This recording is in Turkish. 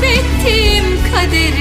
kaybettim kaderi